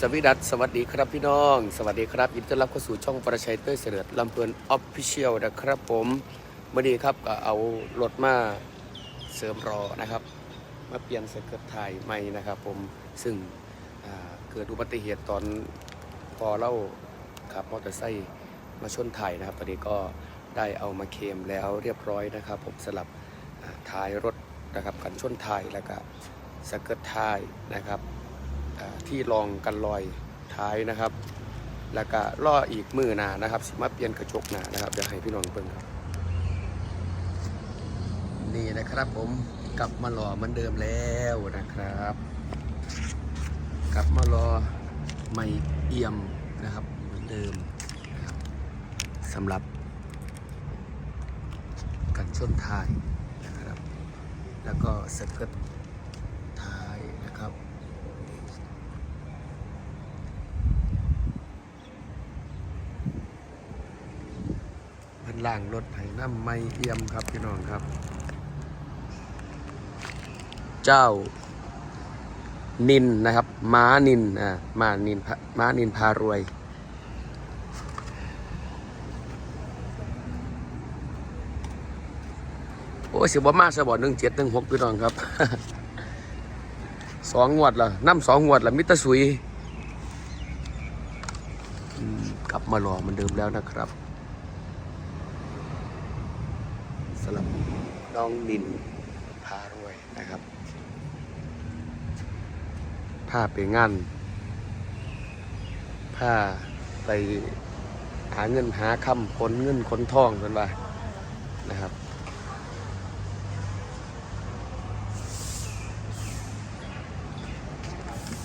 สวีดัสสวัสดีครับพี่น้อง สวัสดีครับยินดีต้อนรับเข้าสู่ช่องประชัยเต้ยเสด็จลำเพลินออฟฟิเชียลนะครับผมเมื่อดีครับก็เอารถมาเสริมรอนะครับ มาเปลี่ยนสเกิร์ตไทยใหม่นะครับผมซึ่งเกิดอุบัติเหตุตอนพอเล่าขับมอเตอร์ไซค์มาชนไทยนะครับตอนนี้ก็ได้เอามาเคมแล้วเรียบร้อยนะครับ ผมสลับอ่าท้ายรถนะครับกันชนไทยแล้วก็สเกิร์ตไทยนะครับ ที่รองกันรอยท้ายนะครับ แล้วก็ล่ออีกมือหนานะครับสิมาเปลี่ยนกระจกหนานะครับเดี๋ยวให้พี่น้องเบิ่งครับ นี่นะครับผมกลับมาหล่อเหมือนเดิมแล้วนะครับ กลับมารอไม่เอี่ยมนะครับเหมือนเดิมสำหรับกันชนท้ายนะครับ แล้วก็สเกิร์ตท้ายนะครับ พัน ล่างรถไถน้ำไม่เอี่ยมครับพี่น้องครับ เจ้านินนะครับ ม้านินอ่าม้านินพะม้านินพารวยโอ้ยสิบ่มาสบอหนึ่งเจ็ดหนึ่งหกพี่น้องครับ สองงวดละน้ำสองงวดละมิตรสุย กลับมารอเหมือนเดิมแล้วนะครับ สำหรับ น้องนินพารวยนะครับผ้าไปงานผ้าไปหาเงินหาคำขนเงินขนทองกันว่านะครับ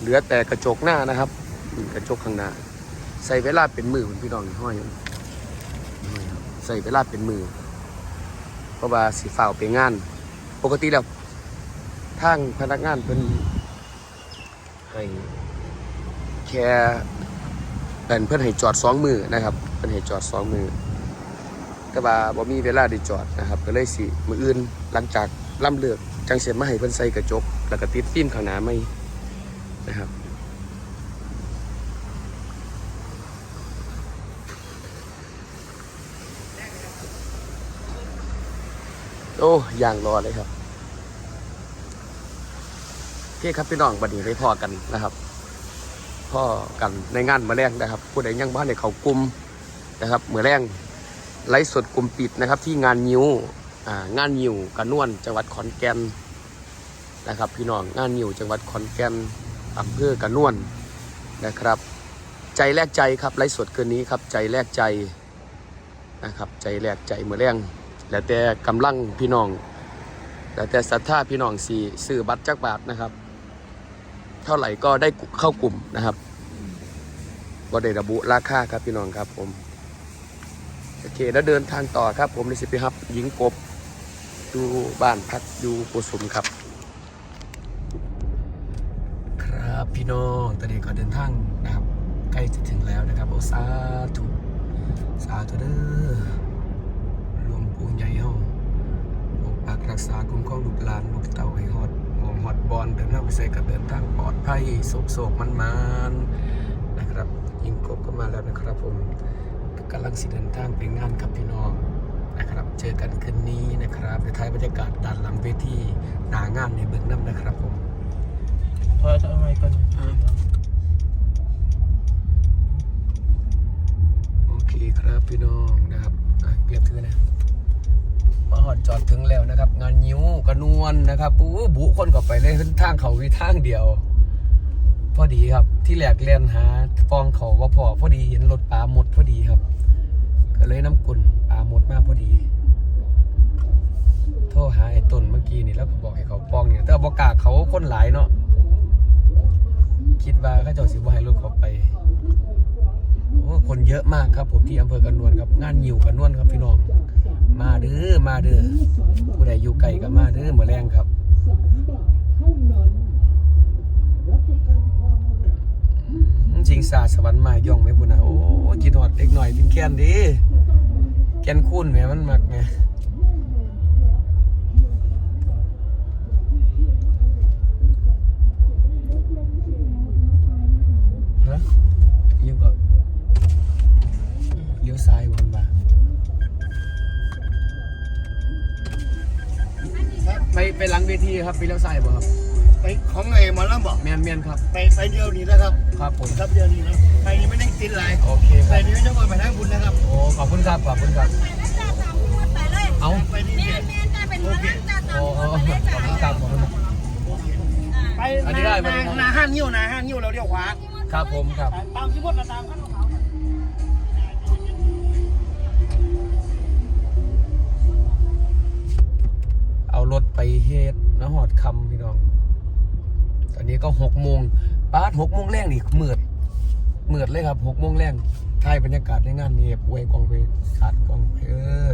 เหลือแต่กระจกหน้านะครับ กระจกข้างหน้า ใส่เวลาเป็นมือคุณพี่น้องห้อยห้อยครับใส่เวลาเป็นมือ ราะว่าสีฝ่าวไปงาน ปกติแล้วทางพนักงานเพิ่นให้แค่เป็นเพิ่อนให้จอดสองมือนะครับเพิ่นให้จอดสองมือแต่ว่าบ่มีเวลาได้จอดนะครับ ก็เลยสิมืออื่นหลังจากล่ำเลือกจังเสียมาให้เพิ่นใส่กระจก แล้วก็ติดฟิล์มข้างหน้าไม่นะครับ อ้ย่างรอเลยครับโอเครับพี่น้องบัดนี้ได้พอกันนะครับพ่อกันในงานมาแรงนะครับผู้ใดยังบ้านในเขากลุ่มนะครับเมื่อแรงไลฟ์สดกลุ่มปิดนะครับ ที่งานยิวอ่างานยิวกระนวนจังหวัดขอนแก่นนะครับ พี่น้องงานยิวจังหวัดขอนแก่นอำเภอกระนวนนะครับ ใจแลกใจครับไลฟ์สดคืนนี้ครับ ใจแลกใจนะครับ ใจแลกใจเมื่อแรง แล้วแต่กำลังพี่น้อง แล้วแต่ศรัทธาพี่น้องสี่ซื้อบัตรจักบาทนะครับ เท่าไหร่ก็ได้เข้ากลุ่มนะครับบ่ได้ระบุราคาครับพี่น้องครับผมโอเคแล้วเดินทางต่อครับ ผมในสิพิฮับหญิงกบอยู่บ้านพักอยู่กุสุมครับ ครับพี่น้องตอนนี้ก็เดินทางนะครับ ใกล้จะถึงแล้วนะครับโอสาธุสาธุเด้อ วงปู่ใหญ่เฮาปกปักรักษาคุ้มครองลูกหลานลูกเต่าให้ฮอดหอมฮอดบอลเดินทางไปใส่กับเดินทางปลอดภัยโศกโศกมันมันๆนะครับยิงกบก็มาแล้วนะครับผมกำลังสิเดินทางไปงานกับพี่น้องนะครับ เจอกันคืนนี้นะครับในท้ายบรรยากาศด้านหลังเวทีหนางานในเบื้องน้ำนะครับผมพอทำไมก่อนโอเคครับพี่น้องนะครับอะเรียบถือนะ มาหอดจอดถึงแล้วนะครับ งานยิ้วกระนวลนะครับปูบุคนก็ไปเลยทางเขาวิทางเดียว พอดีครับ ที่แหลกเลียนหาฟองเขาว่าพอพอดีเห็นรถปลาหมดพอดีครับ ก็เลยน้ำกุนปลาหมดมากพอดี โทรหาไอ้ต้นเมื่อกี้นี่แล้วก็บอกให้เขาปองเนี่ยแต่ว่าบอกล้าเขาคนหลายเนาะคิดว่าเขาเจ้าสิบ่ให้รถเขาไปโอ้คนเยอะมากครับผมที่อำเภอกันนวลครับ งานยิวกันนวลครับพี่น้อง มาเด้อมาเด้อผู้ใดอยู่ไกลก็มาเด้อมาแรงครับจริงสาสวรรค์มาย่องไหมบุญนะโอ้จินหอดเล็กหน่อยเป็นแค้นดีแกนคุ้นแหมมันมักไง ทีครับไปเลี้ยวซ้ายบ่ครับไปของไอ้หมอลำบอกแมนแมนครับ ไปไปเดียวนี้นะครับ ครับผมครับเดียวนี้นะไปนี่ไม่ได้ติดหลายโอเคคไปรับนี่ไม่ต้องมาไปทางบุญนะครับโอ้ขอบคุณครับขอบคุณครับไปเลยเอาไปนี่แม่เนี่ยแม่จะเป็นหัวหน้าจ้าตามโอ้หัวขอบไปเลยคุณจ้าครับขอบคุณครับ ไปอันนี้ได้หไหมนาหนาห้างนิ้วหนาห้างนิ้วเราเลี้ยวขวาครับผมครับ ตามที่มดตามขั้น รถไปเฮดนะหอดคำพี่น้อง ตอนนี้ก็หกโมงป้าหกโมงแรกนี่เมือดมืดเลยครับหกโมงแรกถ่ายบรรยากาศในงานเงียบเวยกองไปขาดกองไปเออ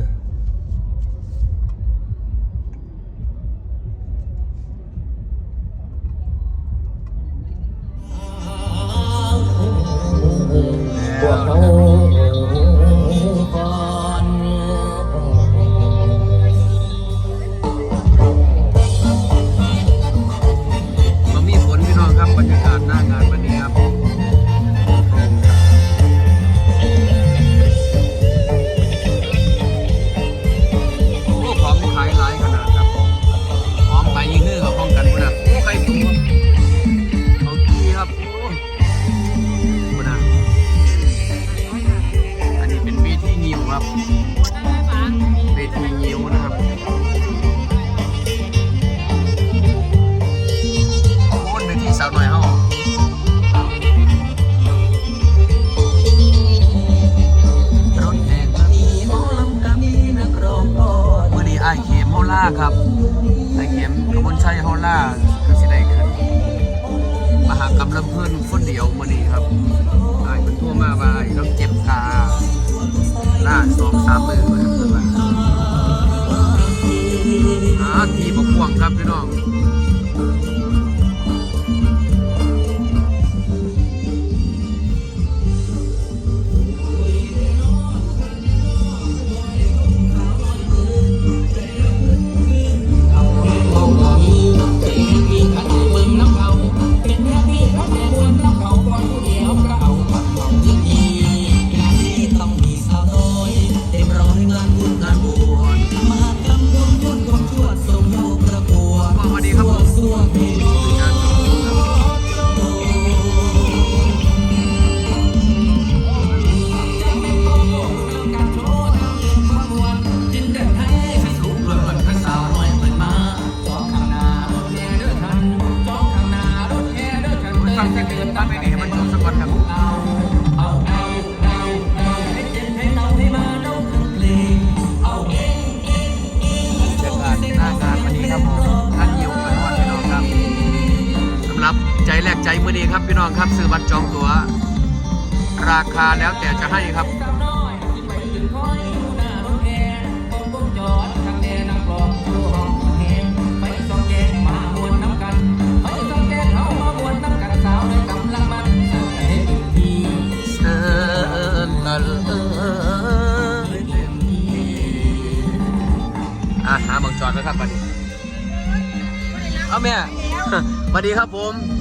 คนเดียวมื่อนี้ครับ ห้อีกทีเชิญตะเลยเต็มที่อะหาบังจอดแล้วครับบัดนี้ เอาแม่สวัสดีครับผม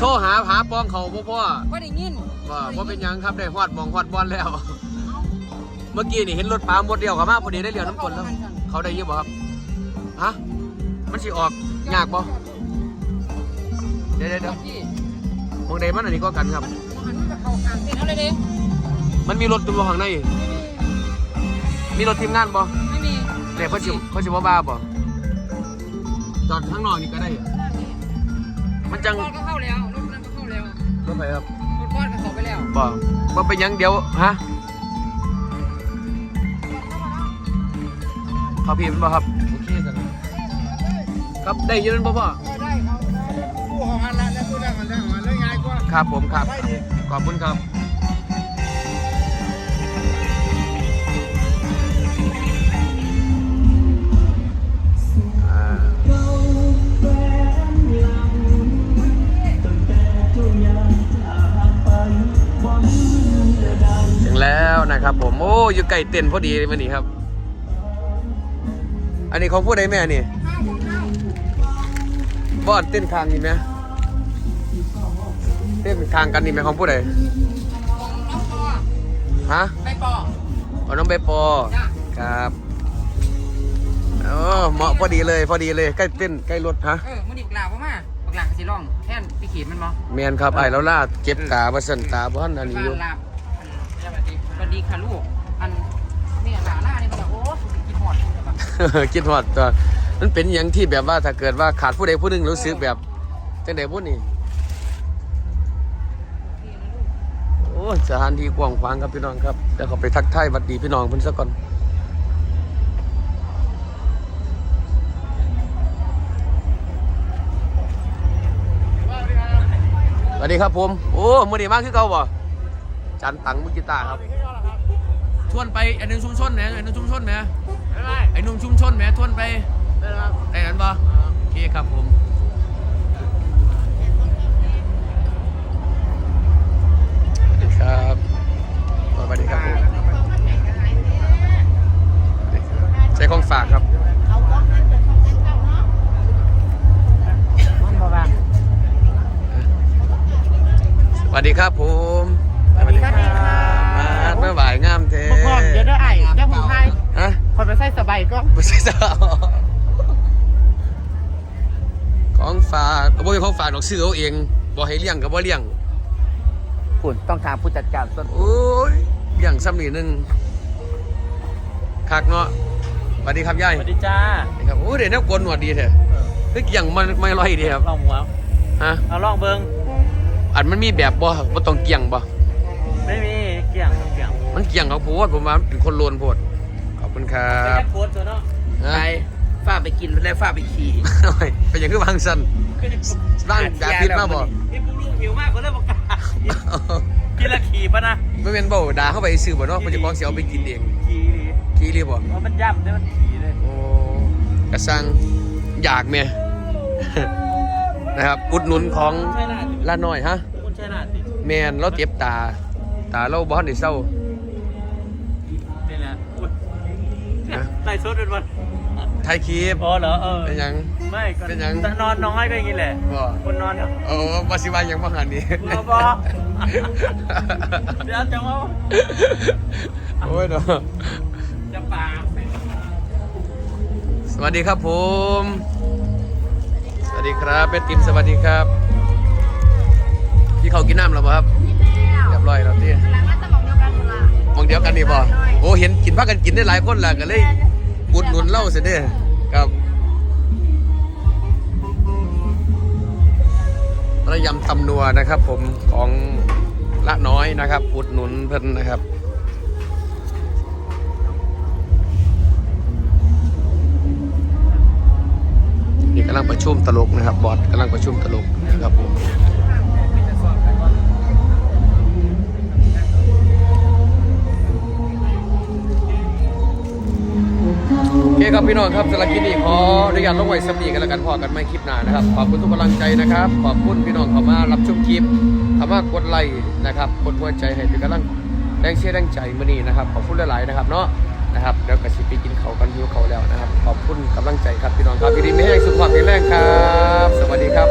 โทรหาหาปองเขาพ่อพ่อว่าได้ยินว่าว่าเป็นหยังครับได้ฮอดบองฮอดบอลแล้ว เมื่อกี้นี่เห็นรถปลาหมดเดียวกับมาพอดีได้เรียวน้ำกลนแล้ว เขาได้เยอะบ่ครับฮะมันสิออกยากบ่เดี๋ยวเดี๋ยวเดี๋ยวที่มองใดมันอันนี้ก็กันครับหันมาเข้ากลางเส้นเอาเลยดิมันมีรถตัวข้างในมีรถทีมงานบ่ไม่มีแต่เขาสิเขาสิบ่บ้าบ่จอดข้างนอกนี่ก็ได้ มันจังรถก็เข้าแล้วรถนั้นก็เข้าแล้วรถไฟครับรถก้อนก็เข้าไปแล้วบ่บ่เป็นหยังเดี๋ยวฮะเขาพี่มันบ่ครับโอเคสันครับได้อยืนนบ่พ่อได้เขาผู้ของอันละแล้วผู้ได้กันได้ของแล้วง่ายกว่าครับผมครับไปดิขอบคุณครับ อ้อยู่ไก่เต้นพอดีวันนี้ครับ อันนี้เขาพูดได้แม่นี่บอดเต้นคางนี่ไหมเต้นคางกันนี่ไหมเขาพูดได้ของน้องปอฮะไปปอเอาน้องใบปอจ้ะครับอ่าโอ้เหมาะพอดีเลยพอดีเลยใกล้เต้นใกล้รถฮะเออมันดีบักหลาบ่มาบักหลาสิร้องแทนพี่ขีดมันบ่แมนครับไอ้แล้วล่าเจ็บตาบ่สั่นตาบ่ทันอันนี้บ้าอยู่นลาบอันสวัสดีสวัสดีค่ะลูก อันนี่หลาล่านี่มันแบบโอ้กินหอดแบบคิดฮอดตัวมันเป็นอย่างที่แบบว่าถ้าเกิดว่าขาดผู้ใดผู้หนึงรู้สึกแบบจังได๋บ่นี่โอ้ยสถานที่กว้างขวางครับพี่น้องครับเดี๋ยวเขาไปทักทายหวัดดีพี่น้องเพิ่นซะก่อนสวัสดีครับผมโอ้มื้อนี้มาคือเก่าบ่จันตังมือกีตาร์ครับ ทวนไปไอ้หนึ่งชุมชนไหมไอ้หนึ่งชุมชนไหมไอ้หนุ่มชุมชนไหมทวนไปได้นั้นปะโอเคครับผมสวัสดีครับสวัสดีครับผมใช้ของฝากครับมันบ่บางสวัสดีครับผม สวัสดีครับ มาเมื่อบ่ายงามเท พร้อมเดี๋ยวเด้อไอ้เดี๋ยวผมพาย ฮะ คนไปใส่สบายก็ ไม่ใช่สาวของฝากบ่เป็นของ ฝากดอกซื้อเอาเองบ่ให้เลี้ยงก็บ่เลี้ยงคุณต้องถามผู้จัดการส่วนโอ้ยอย่างซ้ำนี่หนึงคักเนาะสวัสดีครับยายสวัสดีจ้าครับโอ้ยเดี๋ยวนี้กวนหนวดดีแท้เฮ้ยอย่างมันไม่ร้อยดีครับลองหัวฮะเอาลองเบิงอันมันมีแบบบ่บ่ต้องเกี่ยงบ่ไม่มีเกี่ยงเกี่ยง มันเกี่ยงเขาโพดผมว่ามันเป็นคนโลนโพดขอบคุณครัไปบแค่โค้ดตัวเนาะฮะไปฝ้าไปกินแล้วฝ้าไปขี่เป็นอย่างคือวางสัน ร่างแบบพิษมาบ่นี่ปุ๊กลูกหิวมากก็เริ่มประกาศกินละขี่ปะนะไม่เป็นบ่ด่าเข้าไปซื้อบ่เนาะเพิ่นจะบอกสิเอาไปกินเองขี่ดิขี้รีบ่เพราะมันย่ำได้มันขี่เลยโอ้กระสังอยากแม่นะครับอุดหนุนของใช่นาดละน้อยฮะคุณใช่นาดดิแมนเราเจ็บตา ตาเราบ่ทันได้เศร้านี่แหละอุ๊ยนะไล่ซดเป็นวันไทยคลิปอ๋อเหรอเออเป็นหยัง ไม่ก็เป็นหยัง นอนน้อยก็อย่างนี้แหละ บ่คนนอนเนาะโอ้บ่สิว่าหยังบ่หันนี่บอบอเดี๋ยวจะว่าโอ้ยเนาะจะปากสวัสดีครับผม สวัสดีครับเป็ดติมสวัสดีครับพี่เขากินน้ำแล้วบ่ครับเรียบร้อยแล้วที่มองเดียวกันนี่บ่โอ้เห็นกินพักกันกินได้หลายคนแหละก็เลยอุดหนุนเหล่าเสียเด้อ ระยำตำนัวนะครับ ผมของละน้อยนะครับอุดหนุนเพิ่นนะครับนี่กำลังประชุมตลกนะครับ บอร์ดกำลังประชุมตลกนะครับผม โอเคครับพี่น้องครับสำหรับคลิปนี้ขออนุญาตลงไว้สำนีกันแล้วกันพอกันไม่คลิปหน้านะครับ ขอบคุณทุกกำลังใจนะครับ ขอบคุณพี่น้องเข้ามารับชมคลิปเข้ามากดไลค์นะครับกดหัวใจให้เป็นกำลังแรงเชียร์แรงใจมือนี้นะครับขอบคุณหลายๆนะครับเนาะนะครับเดี๋ยวกระสิไปกินเขากันหิวเขาแล้วนะครับ ขอบคุณกำลังใจครับพี่น้องครับยินดีไม่ให้สุขภาพแข็งแรงครับ สวัสดีครับ